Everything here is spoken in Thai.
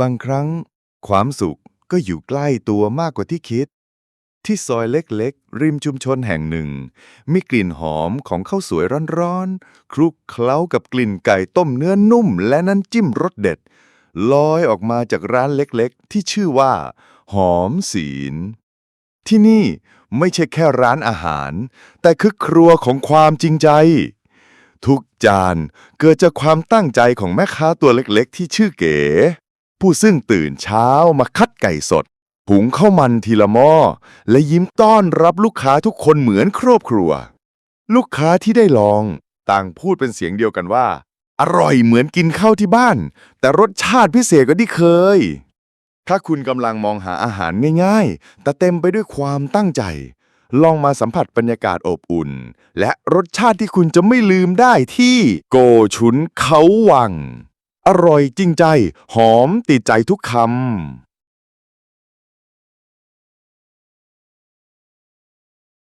บางครั้ง ความสุขก็อยู่ใกล้ตัวมากกว่าที่คิด ที่ซอยเล็กๆ ริมชุมชนแห่งหนึ่ง มีกลิ่นหอมของข้าวสวยร้อนๆ คลุกเคล้ากับกลิ่นไก่ต้มเนื้อนุ่ม และน้ำจิ้มรสเด็ด ลอยออกมาจากร้านเล็กๆ ที่ชื่อว่า หอมศีล ที่นี่ไม่ใช่แค่ร้านอาหาร แต่คือครัวของความจริงใจ ทุกจานเกิดจากความตั้งใจของแม่ค้าตัวเล็กๆ ที่ชื่อเก๋ ผู้ซึ่งตื่นเช้ามาคัดไก่สด หุงข้าวมันทีละหม้อ และยิ้มต้อนรับลูกค้าทุกคนเหมือนครอบครัว ลูกค้าที่ได้ลอง ต่างพูดเป็นเสียงเดียวกันว่า อร่อยเหมือนกินข้าวที่บ้าน แต่รสชาติพิเศษกว่าที่เคย ถ้าคุณกำลังมองหาอาหารง่ายๆ แต่เต็มไปด้วยความตั้งใจ ลองมาสัมผัสบรรยากาศอบอุ่น และรสชาติที่คุณจะไม่ลืมได้ที่ โกชุนเขาวัง อร่อยจริงใจ หอมติดใจทุกคำ